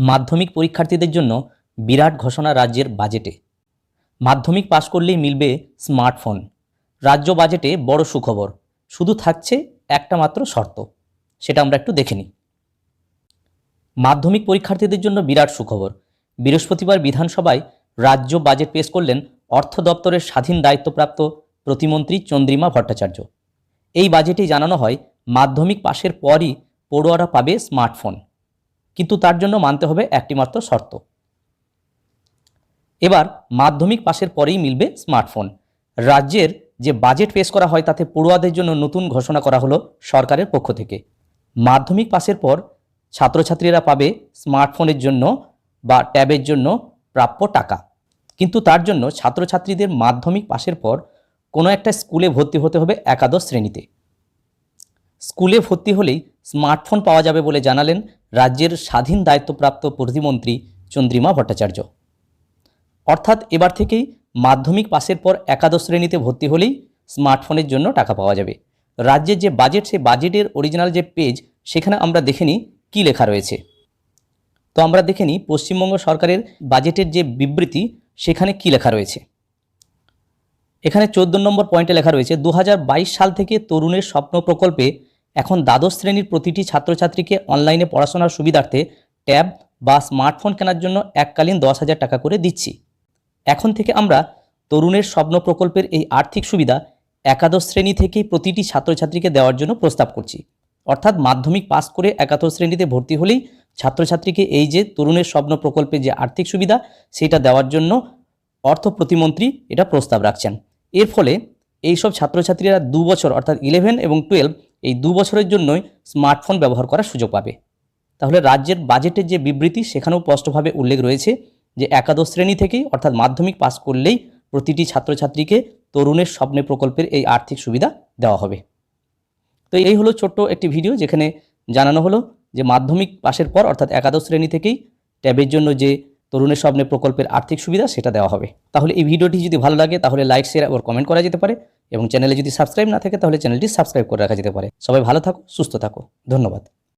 মাধ্যমিক পরীক্ষার্থীদের জন্য বিরাট ঘোষণা রাজ্যের বাজেটে। মাধ্যমিক পাশ করলেই মিলবে স্মার্টফোন। রাজ্য বাজেটে বড় সুখবর। শুধু থাকছে একটা মাত্র শর্ত, সেটা আমরা একটু দেখে নিই। মাধ্যমিক পরীক্ষার্থীদের জন্য বিরাট সুখবর। বৃহস্পতিবার বিধানসভায় রাজ্য বাজেট পেশ করলেন অর্থ দপ্তরের স্বাধীন দায়িত্বপ্রাপ্ত প্রতিমন্ত্রী চন্দ্রিমা ভট্টাচার্য। এই বাজেটেই জানানো হয়, মাধ্যমিক পাশের পরই পড়ুয়ারা পাবে স্মার্টফোন। কিন্তু তার জন্য মানতে হবে একটি মাত্র শর্ত। এবার মাধ্যমিক পাশের পরেই মিলবে স্মার্টফোন। রাজ্যের যে বাজেট পেশ করা হয় তাতে পড়ুয়াদের জন্য নতুন ঘোষণা করা হলো সরকারের পক্ষ থেকে। মাধ্যমিক পাশের পর ছাত্রছাত্রীরা পাবে স্মার্টফোনের জন্য বা ট্যাবের জন্য প্রাপ্য টাকা। কিন্তু তার জন্য ছাত্রছাত্রীদের মাধ্যমিক পাশের পর কোনো একটা স্কুলে ভর্তি হতে হবে একাদশ শ্রেণীতে। স্কুলে ভর্তি হলেই স্মার্টফোন পাওয়া যাবে বলে জানালেন রাজ্যের স্বাধীন দায়িত্বপ্রাপ্ত প্রতিমন্ত্রী চন্দ্রিমা ভট্টাচার্য। অর্থাৎ এবার থেকেই মাধ্যমিক পাশের পর একাদশ শ্রেণীতে ভর্তি হলেই স্মার্টফোনের জন্য টাকা পাওয়া যাবে। রাজ্যের যে বাজেট, সেই বাজেটের অরিজিনাল যে পেজ সেখানে আমরা দেখে নিই কী লেখা রয়েছে। তো আমরা দেখে নিই পশ্চিমবঙ্গ সরকারের বাজেটের যে বিবৃতি, সেখানে কী লেখা রয়েছে। এখানে চোদ্দ নম্বর পয়েন্টে লেখা রয়েছে, দু হাজার বাইশ সাল থেকে তরুণের স্বপ্ন প্রকল্পে এখন দ্বাদশ শ্রেণির প্রতিটি ছাত্রছাত্রীকে অনলাইনে পড়াশোনার সুবিধার্থে ট্যাব বা স্মার্টফোন কেনার জন্য এককালীন দশ হাজার টাকা করে দিচ্ছি। এখন থেকে আমরা তরুণের স্বপ্ন প্রকল্পের এই আর্থিক সুবিধা একাদশ শ্রেণি থেকেই প্রতিটি ছাত্রছাত্রীকে দেওয়ার জন্য প্রস্তাব করছি। অর্থাৎ মাধ্যমিক পাস করে একাদশ শ্রেণীতে ভর্তি হলেই ছাত্রছাত্রীকে এই যে তরুণের স্বপ্ন প্রকল্পে যে আর্থিক সুবিধা, সেটা দেওয়ার জন্য অর্থ প্রতিমন্ত্রী এটা প্রস্তাব রাখছেন। এর ফলে এইসব ছাত্রছাত্রীরা দু বছর, অর্থাৎ ইলেভেন এবং টুয়েলভ এই দু বছরের জন্যই স্মার্টফোন ব্যবহার করার সুযোগ পাবে। তাহলে রাজ্যের বাজেটের যে বিবৃতি, সেখানেও স্পষ্টভাবে উল্লেখ রয়েছে যে একাদশ শ্রেণি থেকেই, অর্থাৎ মাধ্যমিক পাস করলেই প্রতিটি ছাত্রছাত্রীকে তরুণের স্বপ্নে প্রকল্পের এই আর্থিক সুবিধা দেওয়া হবে। তো এই হলো ছোট্ট একটি ভিডিও, যেখানে জানানো হলো যে মাধ্যমিক পাশের পর, অর্থাৎ একাদশ শ্রেণি থেকেই ট্যাবের জন্য যে তরুণের স্বপ্নে প্রকল্পের আর্থিক সুবিধা সেটা দেওয়া হবে। তাহলে এই ভিডিওটি যদি ভালো লাগে, তাহলে লাইক শেয়ার এবং কমেন্ট করা যেতে পারে এবং চ্যানেলে যদি সাবস্ক্রাইব না থাকে, তাহলে চ্যানেলটি সাবস্ক্রাইব করে রাখা যেতে পারে। সবাই ভালো থাকো, সুস্থ থাকো। ধন্যবাদ।